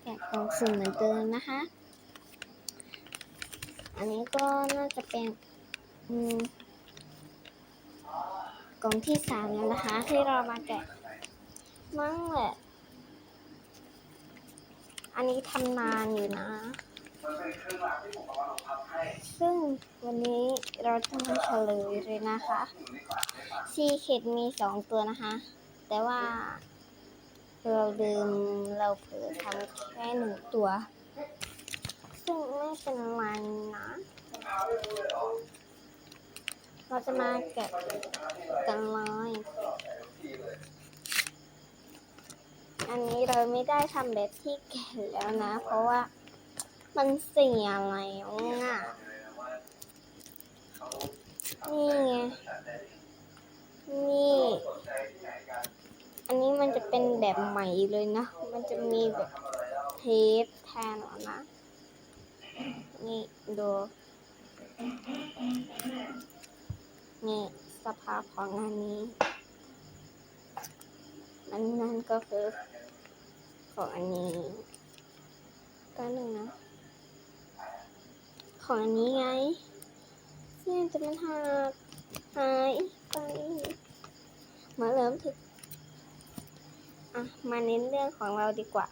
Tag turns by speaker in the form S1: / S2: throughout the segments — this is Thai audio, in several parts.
S1: แกะกล่องสุ่มเหมือนเดิมนะคะ อันนี้ก็น่าจะเป็นกล่องที่สามแล้วนะคะ ที่เรามาแกะมั้งแหละ อันนี้ทำนานอยู่นะ ซึ่งวันนี้เราจะมาเฉลยเลยนะคะซีเค็ดมีสองตัวนะคะ แต่ว่า เราลืมเราเผลอทำแค่หนึ่งตัว ซึ่งไม่เป็นไรนะ เราจะมาแกะกันเลยอันนี้เราไม่ได้ทำแบบที่แกะแล้วนะ เพราะว่ามันเสียแล้วอะ นี่ไง นี่ อันนี้ มันจะเป็นแบบใหม่เลยนะ มันจะมีแบบเทปแทนนะนี่ดูนี่สภาพของอันนี้อันนั้นก็คือของอันนี้ก็หนึ่งนะ ของอันนี้ไงเนี่ยจะมันหายหายไปมาเริ่มถึง อะ มาเน้นเรื่องของเราดีกว่า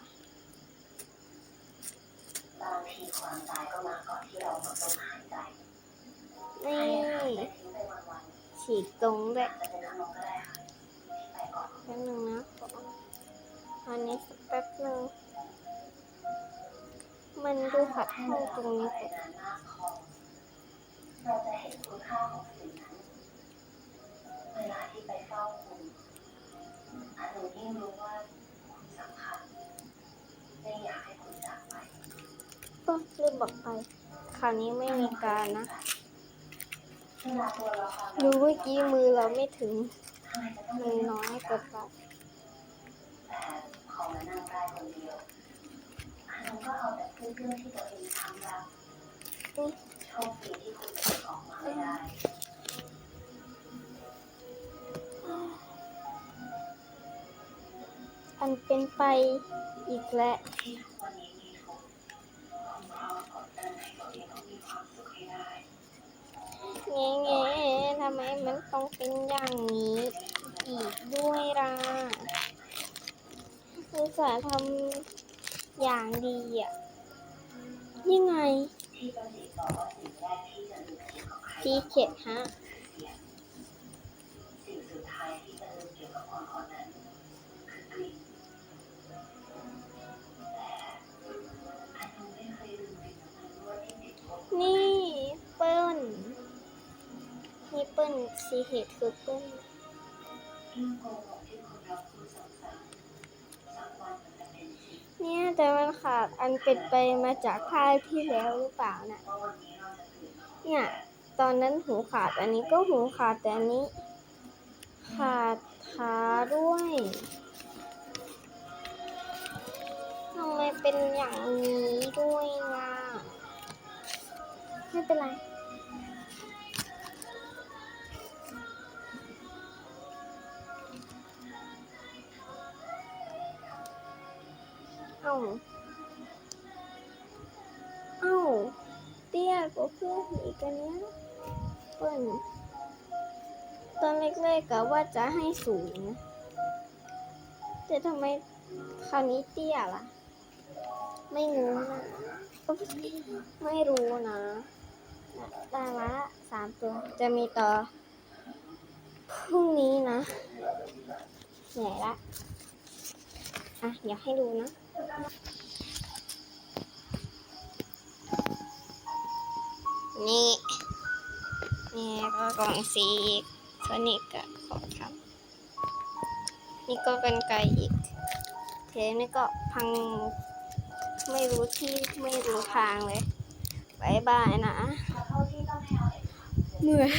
S2: บางทีความตายก็มาก่อนที่เราหมดลมหายใจ
S1: นี่ฉีกตรงด้วย
S2: นน้ำลงก็ได้ค่ะที่ไปก่อน
S1: แป๊บนึงนะอันนี้สักแป๊บนึงมันดูขัดข้องตรงนี้
S2: ไปนานมากพอเราจะเห็นคุณค่าของสิ่งนั้นเวลาที่ไปเฝ้าคุณ หนูยิ่งรู้ว่าคุณสำคัญไม่อยากให้คุณจากไป
S1: ก็ลืมบอกไป คราวนี้ไม่มีการนะ
S2: ร
S1: ดูเมื่อกี้มือเราไม่ถึง
S2: มือ
S1: น้อยเกินไป
S2: แต่พอมานั่งได้คนเดียวอานูก็เอาแต่พูดเรื่องที่ตัวเองทำแล้วโชคดีที่คุณออกมาไม่ได้
S1: อันเป็นไปอีกแล้ว
S2: เองต้องมีความสุขให้ได้
S1: แง่แง่ทำไมมันต้องเป็นอย่างนี้อีกด้วยล่ะอุตส่าห์ทำอย่างดีอะ ยังไง
S2: ที่ประสิทธิ์บอกว่าสิ่งแรกที่จะลืมเกี่ยวกับใคร
S1: ซีเข็ดฮะ
S2: สิ่งสุดท้ายที่จะลืมเกี่ยวกับคนคนนั้น เปิ้
S1: ลซีเข็ดคือเปิ้ล
S2: เรื่องโกหกที่คนเราพูดซ้ำๆสักวันมันจะเป็นจริง
S1: เนี่ยแต่มันขาดอันเป็นไปมาจากภาคที่แล้วหรือเปล่าน่ะ
S2: ว่าวันนี้เราจะ
S1: เนี่ยตอนนั้นหูขาดอันนี้ก็หูขาดแต่อันนี้ ขาดขาด้วยทำไมเป็นอย่างนี้ด้วยล่ะไม่เป็นไร อ้าเอ้าเตี้ยกว่าเพื่อนอีกอันเนี้ยเปิ้ลตอนเล็กๆกะว่าจะให้สูงนะแต่ทำไมคราวนี้เตี้ยล่ะ ไม่รู้นะไม่รู้นะได้ละสามตัว จะมีต่อพรุ่งนี้นะเหนื่อยละ อะอยากให้ดูนะ นี่นี่ก็กล่องสีอีกส่วนนี้ก็ของครับนี่ก็เป็นไก่อีกเทนี่ก็พังไม่รู้ที่ไม่รู้ทางเลยบายบายนะ
S2: เอาเอกสาร
S1: เหนื่อย